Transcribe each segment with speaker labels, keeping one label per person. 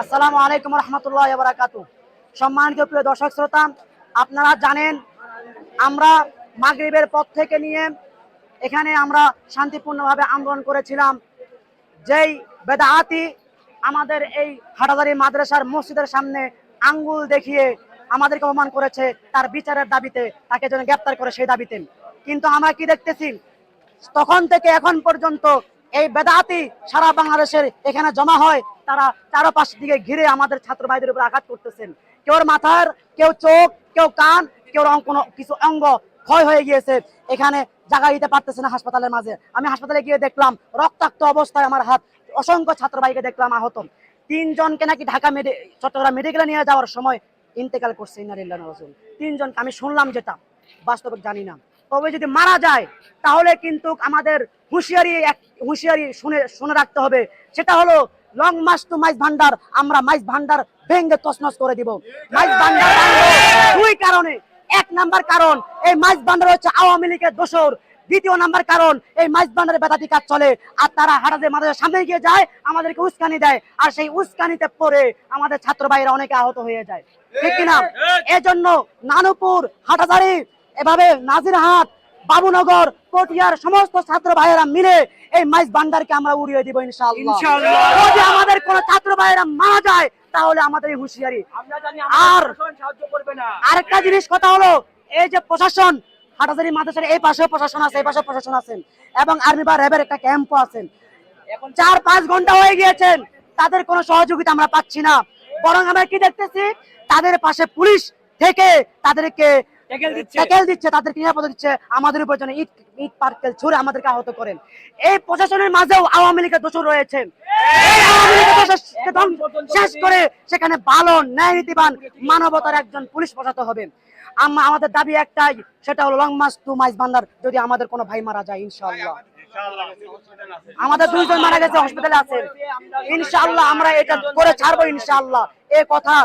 Speaker 1: আসসালামু আলাইকুম রহমতুল্লাহ বারাকাতু সম্মানিত প্রিয় দর্শক শ্রোতা, আপনারা জানেন আমরা মাগরিবের পথ থেকে নিয়ে এখানে আমরা শান্তিপূর্ণভাবে আন্দোলন করেছিলাম। যেই বেদাহাতি আমাদের এই হাটাদারি মাদ্রাসার মসজিদের সামনে আঙ্গুল দেখিয়ে আমাদেরকে অপমান করেছে, তার বিচারের দাবিতে তাকে যেন গ্রেপ্তার করে সেই দাবিতে। কিন্তু আমরা কি দেখতেছি? তখন থেকে এখন পর্যন্ত এই বেদাতি সারা বাংলাদেশের এখানে জমা হয়, তারা চারপাশ দিকে ঘিরে আমাদের ছাত্র ভাইদের উপর আঘাত করতেছেন। কেউ মাথার, কেউ চোখ, কেউ কান কেউ কোনো কিছু অঙ্গ ক্ষয় হয়ে গিয়েছে। এখানে জায়গা দিতে পারতেছে না হাসপাতালের মাঝে। আমি হাসপাতালে গিয়ে দেখলাম, রক্তাক্ত অবস্থায় আমার হাত, অসংখ্য ছাত্র ভাইকে দেখলাম আহত। তিনজনকে নাকি ঢাকা মেডি চট্টগ্রাম মেডিকেলে নিয়ে যাওয়ার সময় ইন্তেকাল করছে ইনারিল্লাহ রাসূল তিনজনকে আমি শুনলাম যেটা, বাস্তবে জানি না। তবে যদি মারা যায় তাহলে কিন্তু আমাদের হুঁশিয়ারি এক হুঁশিয়ারি শুনে শুনে রাখতে হবে। সেটা হলো লং মাস টু মাইজ ভান্ডার আমরা মাইজ ভান্ডার ভেঙ্গে তছনছ করে দিব। মাইজ ভান্ডার দুই কারণে। এক নাম্বার কারণ এই মাইজ ভান্ডার হচ্ছে আওয়ামী লীগের দোসর দ্বিতীয় নাম্বার কারণ এই মাইজ ভান্ডারের বেদাতি কাজ চলে। আর তারা হাটাদের মাঝে সামনে গিয়ে যায় আমাদেরকে উস্কানি দেয়। আর সেই উস্কানিতে পড়ে আমাদের ছাত্র ভাইরা অনেকে আহত হয়ে যায়। ঠিক কিনা? এজন্য নানুপুর হাটাদারি এভাবে নাজিরহাট বাবুনগর পটিয়ার সমস্ত ছাত্র ভাইয়েরা মিলে এই মাইজ ভান্ডারকে আমরা উড়িয়ে দিব ইনশাআল্লাহ। যদি আমাদের কোন ছাত্র ভাইয়েরা মারা যায় তাহলে আমাদের এই হুঁশিয়ারি। আর- আরেকটা জিনিস কথা হলো এই যে প্রশাসন হাটাজারি মাদ্রাসার এই পাশেও প্রশাসন আছে এই পাশে প্রশাসন আছেন এবং আর্মি বা র্যাবের একটা ক্যাম্পও আছেন
Speaker 2: এখন
Speaker 1: চার পাঁচ ঘণ্টা হয়ে গিয়েছেন তাদের কোনো সহযোগিতা আমরা পাচ্ছি না। বরং আমরা কি দেখতেছি তাদের পাশে পুলিশ থেকে তাদেরকে সেখানে ভালো ন্যায় নীতিবান মানবতার একজন পুলিশ প্রশাসন হবে। আমাদের দাবি একটাই, সেটা হলো লং মাস টু মাইস বান্দার যদি আমাদের কোনো ভাই মারা যায়, ইনশাআল্লাহ। আমাদের দুইজন মারা গেছে হসপিটালে আছেন ইনশাআল্লাহ আমরা এটা করে ছাড়বো, ইনশাআল্লাহ। এ কথা,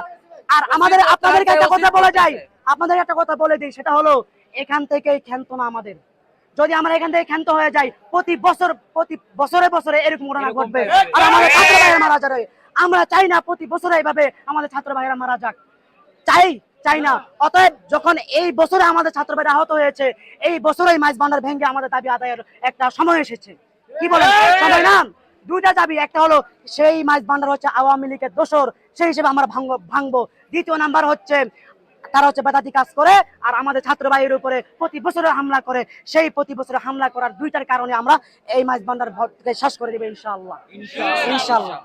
Speaker 1: আর আমাদের আপনাদেরকে একটা কথা বলে যাই আপনাদের একটা কথা বলে দিই সেটা হলো এখান থেকেই ক্ষান্ত না আমাদের। যদি আমরা এখান থেকে ক্ষান্ত হয়ে যাই প্রতি বছর প্রতি বছরে বছরে এরকম ঘটনা ঘটবে। আর আমাদের ছাত্র ভাইয়েরা মারা যাবে। আমরা চাই না প্রতি বছরে এইভাবে আমাদের ছাত্র ভাইয়েরা মারা যাক। চাই চাই না। অতএব যখন এই বছরে আমাদের ছাত্র ভাইরা আহত হয়েছে এই বছরেই মাইজ ভান্ডার ভেঙে আমাদের দাবি আদায়ের একটা সময় এসেছে। কি বলেন? সময় না দুইটা দাবি। একটা হলো সেই মাইজ ভান্ডার হচ্ছে আওয়ামী লীগের দোসর সেই হিসেবে আমরা ভাঙবো ভাঙবো। দ্বিতীয় নাম্বার হচ্ছে তারা হচ্ছে বেদাতি কাজ করে আর আমাদের ছাত্র ভাইয়ের উপরে প্রতি বছরে হামলা করে। সেই প্রতি বছরে হামলা করার দুইটার কারণে আমরা এই মাছ ভান্ডার ভোটকে শেষ করে দেবো ইনশাল্লাহ ইনশাআল্লাহ।